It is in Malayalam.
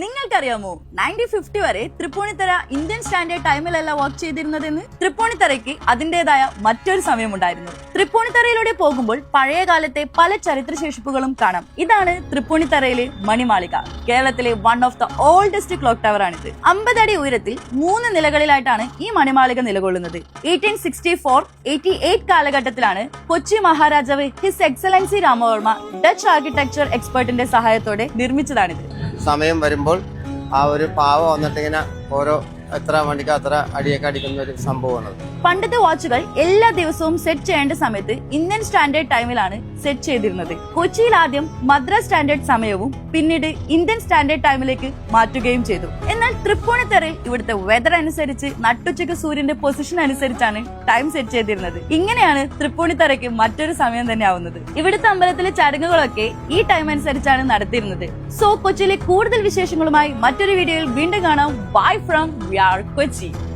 നിങ്ങൾക്കറിയാമോ നയന്റീൻ ഫിഫ്റ്റി വരെ തൃപ്പൂണിത്തറ ഇന്ത്യൻ സ്റ്റാൻഡേർഡ് ടൈമിലല്ല വർക്ക് ചെയ്തിരുന്നതെന്ന്? തൃപ്പൂണിത്തറയ്ക്ക് അതിന്റേതായ മറ്റൊരു സമയമുണ്ടായിരുന്നു. തൃപ്പൂണിത്തറയിലൂടെ പോകുമ്പോൾ പഴയ കാലത്തെ പല ചരിത്രശേഷിപ്പുകളും കാണാം. ഇതാണ് തൃപ്പൂണിത്തറയിലെ മണിമാളിക. കേരളത്തിലെ one of the oldest clock tower ആണിത്. അമ്പതടി ഉയരത്തിൽ മൂന്ന് നിലകളിലായിട്ടാണ് ഈ മണിമാളിക നിലകൊള്ളുന്നത്. Eighteen sixty four eighty eight കാലഘട്ടത്തിലാണ് കൊച്ചി മഹാരാജാവ് his excellency Ramavarma Dutch architecture എക്സ്പെർട്ടിന്റെ സഹായത്തോടെ നിർമ്മിച്ചതാണിത്. സമയം വരുമ്പോൾ ആ ഒരു പാവ വന്നിട്ട് ഇങ്ങനെ ഓരോ എത്ര മണിക്ക് അത്ര അടിയൊക്കെ അടിക്കുന്ന ഒരു സംഭവമാണ് പണ്ടത്തെ വാച്ചുകൾ എല്ലാ ദിവസവും സെറ്റ് ചെയ്യേണ്ട സമയത്ത് ഇന്ത്യൻ സ്റ്റാൻഡേർഡ് ടൈമിലാണ് സെറ്റ് ചെയ്തിരുന്നത്. കൊച്ചിയിൽ ആദ്യം മദ്രാസ് സ്റ്റാൻഡേർഡ് സമയവും പിന്നീട് ഇന്ത്യൻ സ്റ്റാൻഡേർഡ് ടൈമിലേക്ക് മാറ്റുകയും ചെയ്തു. എന്നാൽ തൃപ്പൂണിത്തറയിൽ ഇവിടുത്തെ വെതർ അനുസരിച്ച് നട്ടുച്ചയ്ക്ക് സൂര്യന്റെ പൊസിഷൻ അനുസരിച്ചാണ് ടൈം സെറ്റ് ചെയ്തിരുന്നത്. ഇങ്ങനെയാണ് തൃപ്പൂണിത്തറയ്ക്ക് മറ്റൊരു സമയം തന്നെ ആവുന്നത്. ഇവിടുത്തെ അമ്പലത്തിലെ ചടങ്ങുകളൊക്കെ ഈ ടൈം അനുസരിച്ചാണ് നടത്തിയിരുന്നത്. സോ കൊച്ചിയിലെ കൂടുതൽ വിശേഷങ്ങളുമായി മറ്റൊരു വീഡിയോയിൽ വീണ്ടും കാണാം. Bye From We Are Kochi.